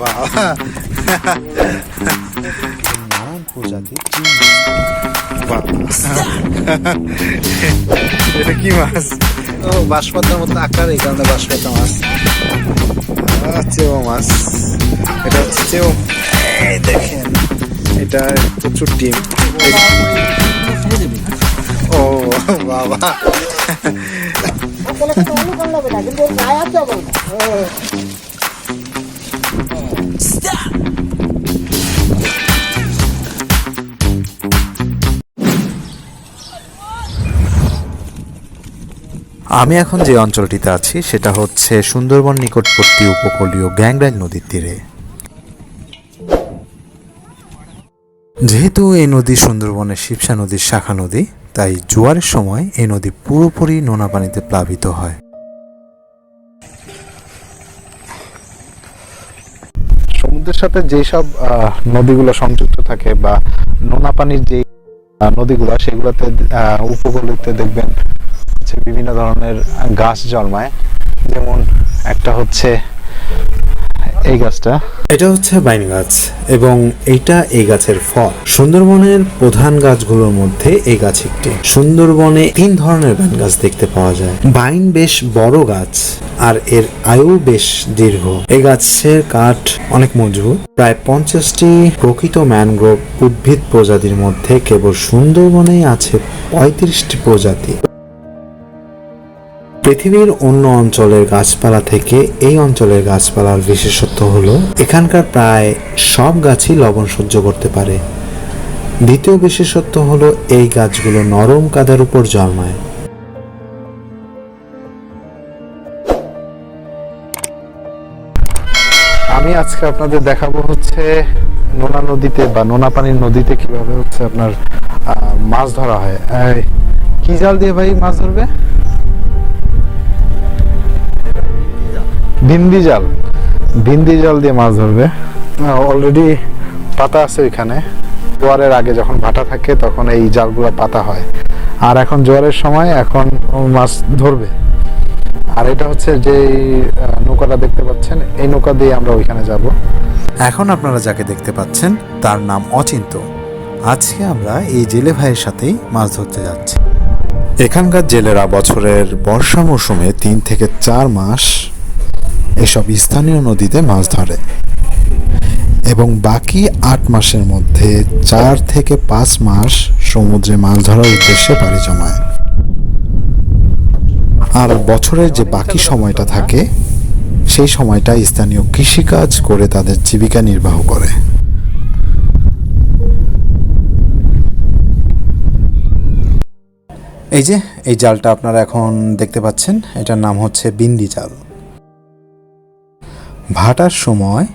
বাবা। নানান প্রজাতির এটা কি মাছ? ও বাঁশপাতার মতো আকার এই কারণে বাঁশপাতা মাছ। চেও মাছ। এটা হচ্ছে চেও। দেখেন এটা প্রচুর ডিম ও বাবা। আমি এখন যে অঞ্চলটিতে আছি, সেটা হচ্ছে সুন্দরবন নিকটবর্তী উপকূলীয় গ্যাংরাইল নদীর তীরে। যেহেতু এই নদী সুন্দরবনের শিবসা নদীর শাখা নদী, তাই জোয়ারের সময় এই নদী পুরোপুরি নোনা পানিতে প্লাবিত হয়। সমুদ্রের সাথে যেসব নদীগুলো সংযুক্ত থাকে বা নোনা পানির যে নদীগুলো, সেগুলোতে উপকূলতে দেখবেন হচ্ছে বিভিন্ন ধরনের গাছ জন্মায়। যেমন একটা হচ্ছে এই গাছটা। এটা হচ্ছে বাইন গাছ এবং এটা এই গাছের ফল। সুন্দরবনের প্রধান গাছগুলোর মধ্যে এই গাছ একটি। সুন্দরবনে তিন ধরনের বাইন গাছ দেখতে পাওয়া যায়। বাইন বেশ বড় গাছ আর এর আয়ু বেশ দীর্ঘ। এই গাছের কাঠ অনেক মজবুত। প্রায় পঞ্চাশটি প্রকৃত ম্যানগ্রোভ উদ্ভিদ প্রজাতির মধ্যে কেবল সুন্দরবনেই আছে পঁয়ত্রিশটি প্রজাতি। পৃথিবীর অন্য অঞ্চলের গাছপালা থেকে এই অঞ্চলের গাছপালার বিশেষত্ব হলো, এখানকার প্রায় সব গাছই লবণ সহ্য করতে পারে। দ্বিতীয় বিশেষত্ব হলো, এই গাছগুলো নরম কাদার উপর জন্মায়। আমি আজকে আপনাদের দেখাবো হচ্ছে নোনা নদীতে বা নোনা পানির নদীতে কীভাবে হচ্ছে আপনার মাছ ধরা হয়। কি জাল দিয়ে ভাই মাছ ধরবে? ভিন্দি জাল। ভিন্দি জাল দিয়ে মাছ ধরবে। অলরেডি পাতা আছে ওইখানে। জোয়ারের আগে যখন ভাটা থাকে তখন এই জালগুলো পাতা হয়। আর এখন জোয়ারের সময় এখন মাছ ধরবে। আর এটা হচ্ছে যে নৌকাটা দেখতে পাচ্ছেন এই নৌকা দিয়ে আমরা ওইখানে যাব। এখন আপনারা যাকে দেখতে পাচ্ছেন তার নাম অচিন্ত। আজকে আমরা এই জেলে ভাইয়ের সাথেই মাছ ধরতে যাচ্ছি। এখানকার জেলেরা বছরের বর্ষা মৌসুমে তিন থেকে চার মাস এসব স্থানীয় নদীতে মাছ ধরে এবং বাকি আট মাসের মধ্যে চার থেকে পাঁচ মাস সমুদ্রে মাছ ধরার উদ্দেশ্যে পাড়ি জমায়। আর বছরের যে বাকি সময়টা থাকে, সেই সময়টা স্থানীয় কৃষিকাজ করে তাদের জীবিকা নির্বাহ করে। এই যে, এই জালটা আপনারা এখন দেখতে পাচ্ছেন, এটার নাম হচ্ছে বিন্দি জাল। ভাটার সময়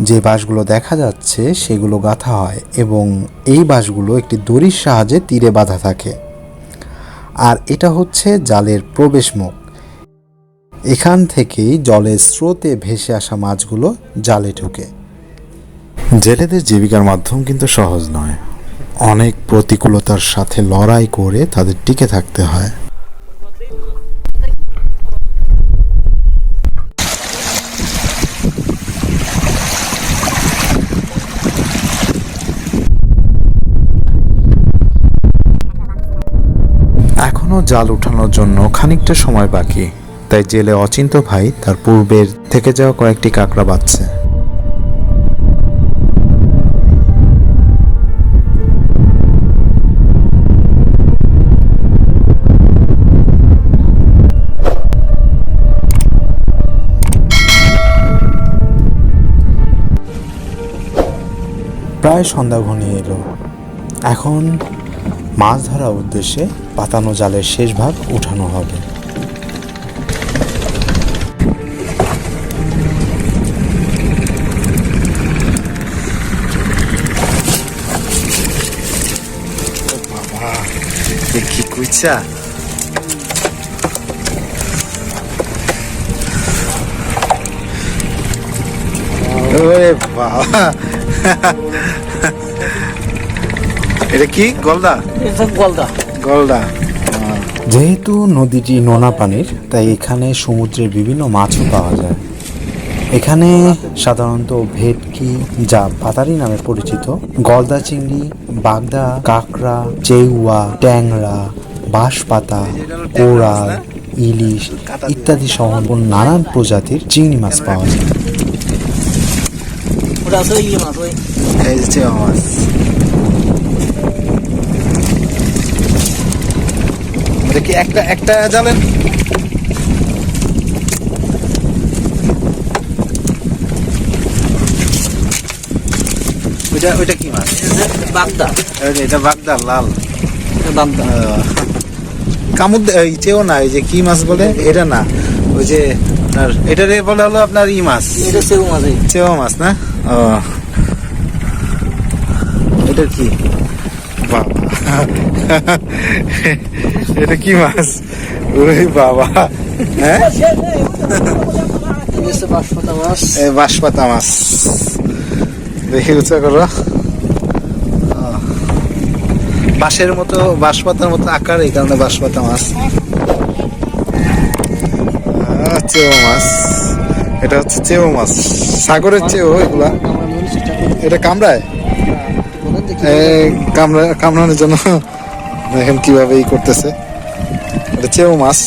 যে বাঁশগুলো দেখা যাচ্ছে, সেগুলো গাঁথা হয় এবং এই বাঁশগুলো একটি দড়ির সাহায্যে তীরে বাঁধা থাকে। আর এটা হচ্ছে জালের প্রবেশ মুখ এখান থেকেই জলের স্রোতে ভেসে আসা মাছগুলো জালে ঢুকে। জেলেদের জীবিকার মাধ্যম কিন্তু সহজ নয়। অনেক প্রতিকূলতার সাথে লড়াই করে তাদের টিকে থাকতে হয়। এখনও জাল উঠানোর জন্য খানিকটা সময় বাকি। তাই জেলে অচিন্ত ভাই তার পূর্বের থেকে যাওয়া কয়েকটি কাঁকড়া বাচ্ছে প্রায় সন্ধ্যা ঘনিয়ে এলো। এখন মাছ ধরার উদ্দেশ্যে পাতানো জালের শেষ ভাগ উঠানো হবে। ওরে বাবা। এটা কি গলদা? গলদা। গলদা। যেহেতু নদীটি নোনা পানির তাই এখানে সমুদ্রের বিভিন্ন মাছও পাওয়া যায়। এখানে সাধারণত ভেটকি যা পাতারি নামে পরিচিত গলদা চিংড়ি বাগদা কাঁকড়া চেউয়া ট্যাংরা বাঁশপাতা কোরাল ইলিশ ইত্যাদি সহ নানান প্রজাতির চিংড়ি মাছ পাওয়া যায় ওটা আছে ইয়ে মাছ ওই এই যে চেওয়া মাছ এটা কি একটা একটা জালেন ওইটা ওইটা কি মাছ? বাগদা। এটা- এটা বাগদা লাল। বাগদা। কামুদ এই চেও না এই যে কি মাছ বলে? এটা না। ওই যে আপনার এটারে বলে হলো আপনার ই মাছ। এটা সেও মাছ। চেওয়া মাছ না? ও। এটা কি? বাবা। এটা কি মাছ? ওরে বাবা। হ্যাঁ? বাঁশপাতা মাছ। দেখি উঁচা করো। বাঁশের মতো, বাঁশপাতার মতো আকার, এই কারণে বাঁশপাতা মাছ। চেও মাছ। এটা হচ্ছে চেও মাছ। সাগরের চেও এগুলা। এটা কামড়ায় কামড়া কামড়ানোর জন্য। দেখেন কীভাবে ই করতেছে। এটা চেও মাছ।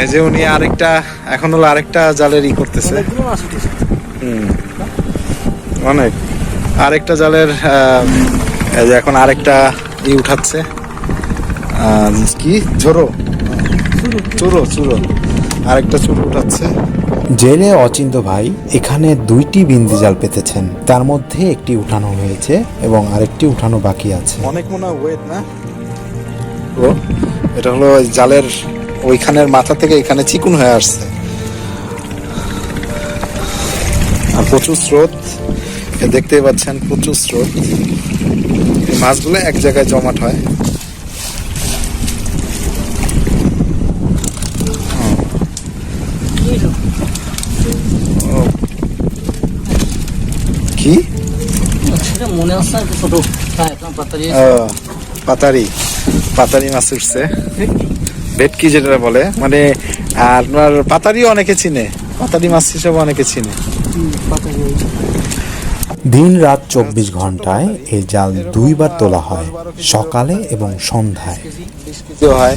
এই যে উনি আরেকটা এখন হলো আরেকটা জালের ই করতেছে। অনেক। আরেকটা জালের এই যে এখন আরেকটা ই উঠাচ্ছে। কি? ঝোড়ো চুরো চুরো। আরেকটা চুরো উঠাচ্ছে। জেলে অচিন্ত ভাই এখানে দুইটি বিন্দি জাল পেতেছেন। তার মধ্যে একটি উঠানো হয়েছে এবং আরেকটি উঠানো বাকি আছে। অনেক মনে হয় ওয়েট, না? ও, এটা হলো জালের ওইখানের মাথা থেকে এখানে চিকুন হয়ে আসছে। আর প্রচুর স্রোত। এ দেখতেই পাচ্ছেন প্রচুর স্রোত। মাছগুলো এক জায়গায় জমাট হয় ও। কি? মনে আসছে ছোট। হ্যাঁ পাতারি ও, পাতারি। পাতারি মাছ উঠছে। ভেটকি যেটা বলে? মানে আপনার পাতারিও অনেকে চিনে। পাতারি মাছ হিসেবে অনেকে চিনে। পাতারি দিন রাত চব্বিশ ঘন্টায় এই জাল দুইবার তোলা হয় সকালে এবং সন্ধ্যায়। হয়?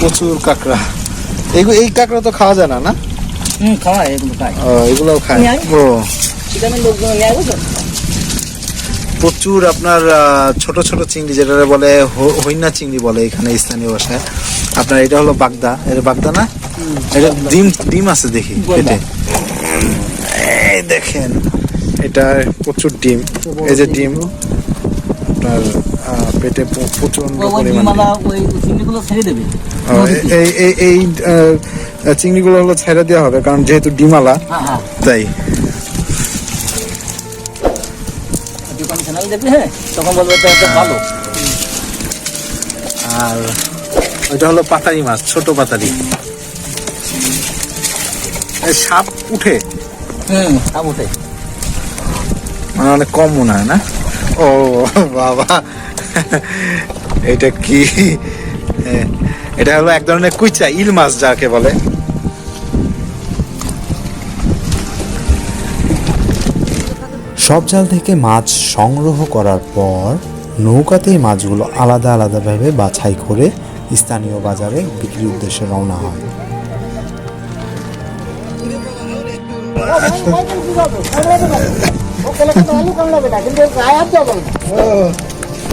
প্রচুর কাঁকড়া। এইগু- এই কাঁকড়া তো খাওয়া যায় না না? হুম খাওয়ায় এগুলো খায়। ও এগুলোও খায়। ও। সেখানে লোকজন নিয়ে আসবে প্রচুর আপনার ছোট ছোট চিংড়ি যেটা বলে হইনা চিংড়ি বলে এখানে স্থানীয় ভাষায়। আপনার এটা হলো বাগদা। এটা বাগদা না? এটা ডিম ডিম আছে দেখি পেটে। এই দেখেন এটা প্রচুর ডিম। এই যে ডিম আপনার পেটে প্র- প্রচণ্ড এই- এই চিংড়িগুলো হলো ছেড়ে দেওয়া হবে কারণ যেহেতু ডিমালা হ্যাঁ হ্যাঁ। তাই। হ্যাঁ আর ওইটা হলো পাতারি মাছ ছোট পাতারি। সাপ উঠে? হুম সাপ ওঠে মানে অনেক কম মনে হয় না? ও বাবা। এটা কি এটা হলো এক ধরনের কুইচা ইল মাছ যাকে বলে সব জাল থেকে মাছ সংগ্রহ করার পর নৌকাতেই মাছগুলো আলাদা আলাদাভাবে বাছাই করে স্থানীয় বাজারে বিক্রির উদ্দেশ্যে রওনা হয়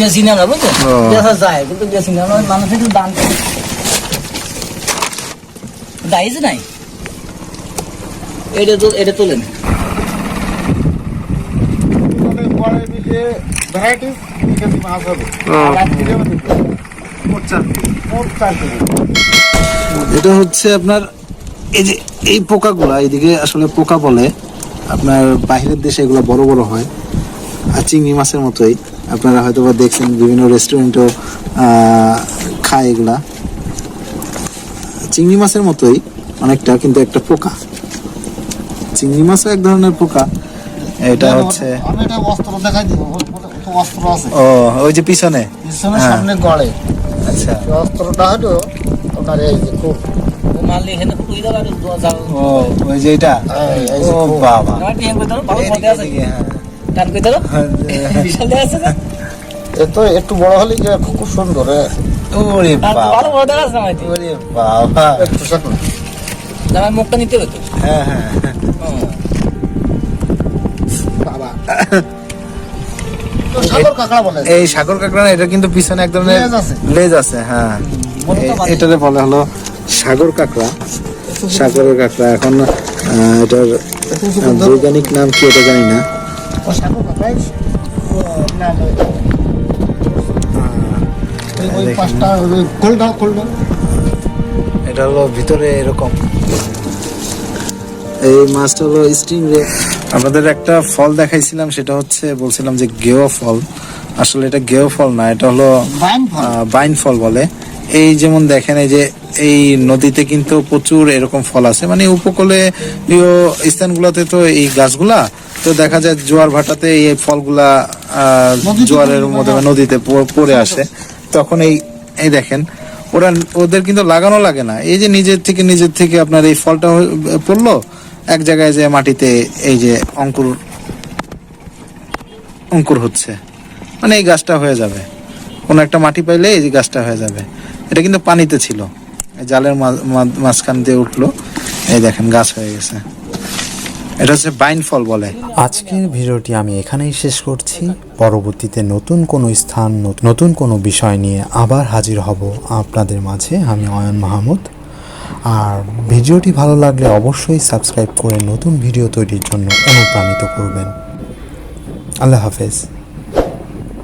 বেশি না আমরা বুঝছ। বেচা যায় কিন্তু বেশি না মানুষ একটু দান করে দাইজ নাই। এটা তো এটা তোলেন। এটা হচ্ছে আপনার এই যে এই পোকাগুলা এইদিকে আসলে পোকা বলে আপনার বাইরের দেশে এগুলো বড় বড় হয় আর চিংড়ি মাছের মতোই। আপনারা হয়তো বা দেখছেন বিভিন্ন রেস্টুরেন্টও খায় এগুলা। চিংড়ি মাছের মতোই অনেকটা কিন্তু একটা পোকা। চিংড়ি মাছও এক ধরনের পোকা। এটা হচ্ছে ও ওই যে পিছনে। হ্যাঁ। সামনে গড়ে। আচ্ছা। অস্ত্রটা হলো আপনার এই যে খুব ও ওই যে এটা? এই- এই যে ও বাবা। কই দাও। হ্যাঁ। বিশাল আছে না? এ তো একটু বড় হলে যে খুব সুন্দর। ওরে বাবা। ভালো বড় আছে আমার ওরে বাবা। একটু আমার মুখটা নিতে হতো হ্যাঁ হ্যাঁ বাবা। সাগর কাঁকড়া বলে। এই সাগর কাঁকড়া এটা কিন্তু পিছনে এক ধরনের লেজ আছে। লেজ আছে হ্যাঁ। এটারে বলা হলো সাগর কাঁকড়া। সাগরের কাঁকড়া এখন আহ, এটার বৈজ্ঞানিক নাম কি এটা জানি না। ওই- এটা হলো ভিতরে এরকম। এই মাছটা হলো স্টিং রে। আপনাদের একটা ফল দেখাইছিলাম সেটা হচ্ছে বলছিলাম যে গেও ফল। আসলে এটা গেও ফল না এটা হলো বাইন ফল। বলে। এই যেমন দেখেন এই যে এই নদীতে কিন্তু প্রচুর এরকম ফল আছে। মানে উপকূলে স্থানগুলোতে তো এই গাছগুলা তো দেখা যায় জোয়ার ভাটাতে এই ফলগুলা জোয়ারের মধ্যে নদীতে পড়ে আসে। তখন এই এই দেখেন ওরা ওদের কিন্তু লাগানো লাগে না। এই যে নিজের থেকে নিজের থেকে আপনার এই ফলটা পড়ল এক জায়গায় যে মাটিতে এই যে অঙ্কুর অঙ্কুর হচ্ছে। মানে এই গাছটা হয়ে যাবে। কোনো একটা মাটি পাইলে এই গাছটা হয়ে যাবে। এটা কিন্তু পানিতে ছিল। জালের মাঝখান দিয়ে উঠল। এই দেখেন গাছ হয়ে গেছে। এটা হচ্ছে বাইন ফল বলে। আজকের ভিডিওটি আমি এখানেই শেষ করছি। পরবর্তীতে নতুন কোনো স্থান নতুন কোনো বিষয় নিয়ে আবার হাজির হব আপনাদের মাঝে, আমি অয়ন মাহমুদ। আর ভিডিওটি ভালো লাগলে অবশ্যই সাবস্ক্রাইব করে নতুন ভিডিও তৈরির জন্য অনুপ্রাণিত করবেন। আল্লাহ হাফেজ।